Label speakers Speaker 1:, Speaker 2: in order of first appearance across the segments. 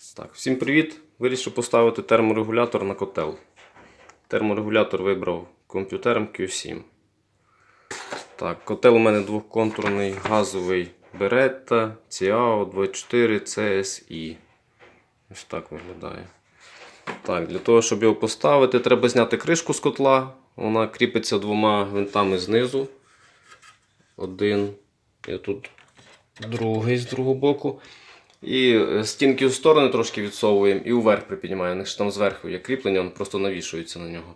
Speaker 1: Так, всім привіт! Вирішив поставити терморегулятор на котел. Терморегулятор вибрав комп'ютером Q7. Так, котел у мене двохконтурний газовий Beretta CIAO 24 CSI. Ось так виглядає. Так, для того, щоб його поставити, треба зняти кришку з котла. Вона кріпиться двома гвинтами знизу. Один. І тут другий з другого боку. І е, стінки в сторони трошки відсовуємо і вверх припіднімаємо. Ж там зверху є кріплення, він просто навішується на нього.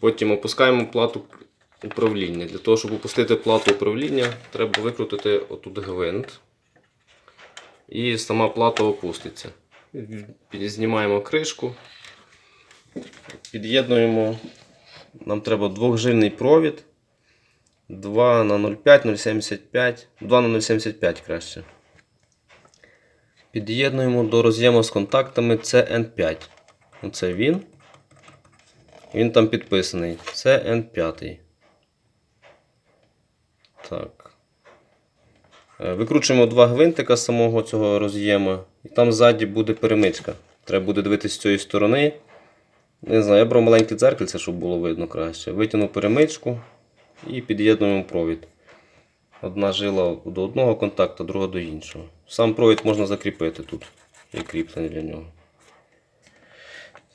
Speaker 1: Потім опускаємо плату управління. Для того, щоб опустити плату управління, треба викрутити отут гвинт. І сама плата опуститься. Знімаємо кришку. Під'єднуємо. Нам треба двохжильний провід. 2 на 0,5, 0,75, 2 на 0,75 краще. Під'єднуємо до роз'єму з контактами CN5. Оце він. Він там підписаний. CN5. Так. Е, Викручуємо два гвинтика з самого цього роз'єму. І там ззаді буде перемичка. Треба буде дивитися з цієї сторони. Не знаю, я брав маленьке дзеркальце, щоб було видно краще. Витягнув перемичку і під'єднуємо провід. Одна жила до одного контакту, друга до іншого. Сам провід можна закріпити тут. Є кріплення для нього.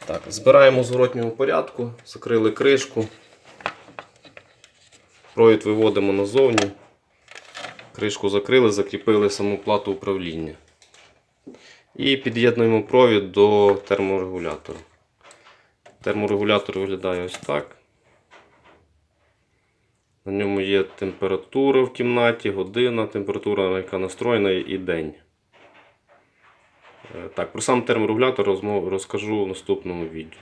Speaker 1: Так, збираємо в зворотньому порядку, закрили кришку. Провід виводимо назовні. Кришку закрили, закріпили саму плату управління. І під'єднуємо провід до терморегулятора. Терморегулятор виглядає ось так. На ньому є температура в кімнаті, година, температура, яка настроєна, і день. Е, Так, про сам терморегулятор розкажу в наступному відео.